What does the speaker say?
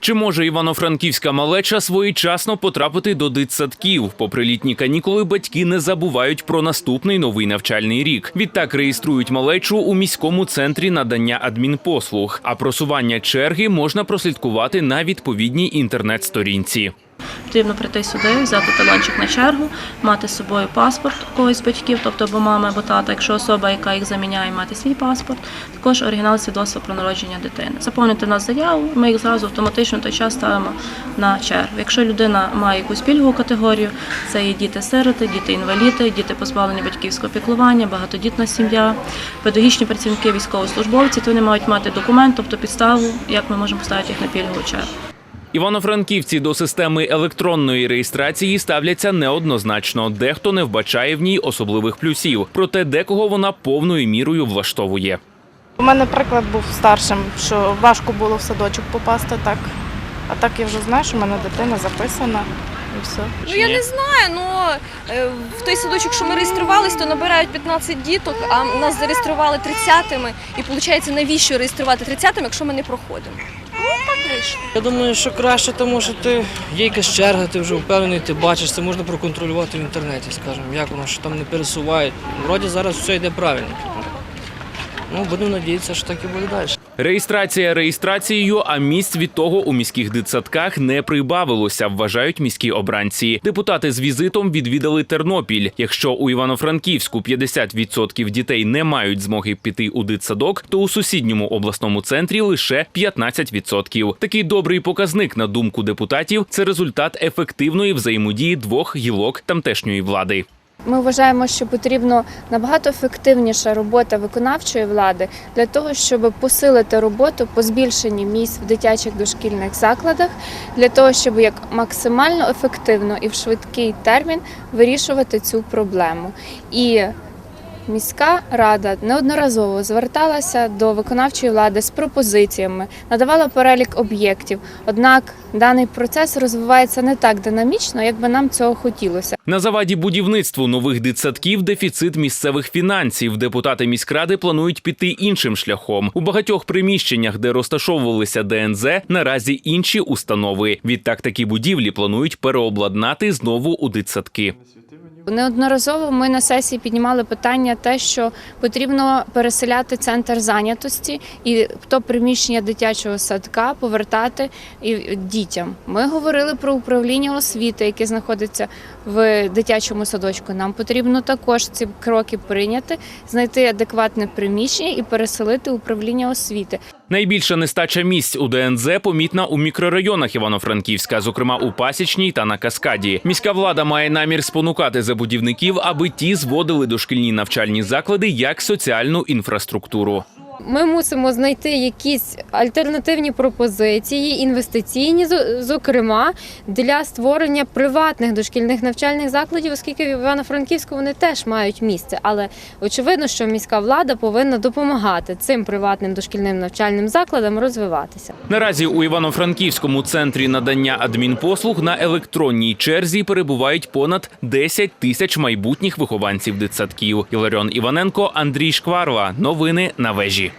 Чи може івано-франківська малеча своєчасно потрапити до дитсадків? Попри літні канікули, батьки не забувають про наступний новий навчальний рік. Відтак реєструють малечу у міському центрі надання адмінпослуг. А просування черги можна прослідкувати на відповідній інтернет-сторінці. Потрібно прийти сюди, взяти талончик на чергу, мати з собою паспорт когось з батьків, тобто або мами, або тата, якщо особа, яка їх заміняє, мати свій паспорт, також оригінал свідоцтва про народження дитини. Заповнити нас заяву, ми їх зразу автоматично в той час ставимо на чергу. Якщо людина має якусь пільгову категорію, це є діти-сироти, діти-інваліди, діти позбавлені батьківського піклування, багатодітна сім'я, педагогічні працівники, військовослужбовці, то вони мають мати документ, тобто підставу, як ми можемо поставити їх на пільгову чергу. Івано-франківці до системи електронної реєстрації ставляться неоднозначно. Дехто не вбачає в ній особливих плюсів, проте декого вона повною мірою влаштовує. У мене приклад був старшим, що важко було в садочок попасти так. А так я вже знаю, що в мене дитина записана і все. Ну я не знаю, ну е, в той садочок, що ми реєструвались, то набирають 15 діток, а нас зареєстрували 30-ми. І виходить, навіщо реєструвати 30-ми, якщо ми не проходимо? Ну. Я думаю, що краще, тому що ти є якась черга, ти вже впевнений, ти бачиш, це можна проконтролювати в інтернеті, скажімо, як воно що там не пересувають. Вроді зараз все йде правильно. Ну, будемо надіятися, що так і буде далі. Реєстрація реєстрацією, а місць від того у міських дитсадках не прибавилося, вважають міські обранці. Депутати з візитом відвідали Тернопіль. Якщо у Івано-Франківську 50% дітей не мають змоги піти у дитсадок, то у сусідньому обласному центрі лише 15%. Такий добрий показник, на думку депутатів, це результат ефективної взаємодії двох гілок тамтешньої влади. Ми вважаємо, що потрібно набагато ефективніша робота виконавчої влади для того, щоб посилити роботу по збільшенні місць в дитячих дошкільних закладах, для того, щоб як максимально ефективно і в швидкий термін вирішувати цю проблему. І Міська рада неодноразово зверталася до виконавчої влади з пропозиціями, надавала перелік об'єктів. Однак даний процес розвивається не так динамічно, як би нам цього хотілося. На заваді будівництву нових дитсадків дефіцит місцевих фінансів. Депутати міськради планують піти іншим шляхом. У багатьох приміщеннях, де розташовувалися ДНЗ, наразі інші установи. Відтак такі будівлі планують переобладнати знову у дитсадки. Неодноразово ми на сесії піднімали питання те, що потрібно переселяти центр зайнятості і то приміщення дитячого садка повертати дітям. Ми говорили про управління освіти, яке знаходиться в дитячому садочку. Нам потрібно також ці кроки прийняти, знайти адекватне приміщення і переселити управління освіти. Найбільша нестача місць у ДНЗ помітна у мікрорайонах Івано-Франківська, зокрема у Пасічній та на Каскаді. Міська влада має намір спонукати забудівників, аби ті зводили дошкільні навчальні заклади як соціальну інфраструктуру. Ми мусимо знайти якісь альтернативні пропозиції, інвестиційні, зо- зокрема, для створення приватних дошкільних навчальних закладів, оскільки в Івано-Франківську вони теж мають місце. Але очевидно, що міська влада повинна допомагати цим приватним дошкільним навчальним закладам розвиватися. Наразі у Івано-Франківському центрі надання адмінпослуг на електронній черзі перебувають понад 10 тисяч майбутніх вихованців дитсадків. Іларіон Іваненко, Андрій Шкварла. Новини на вежі.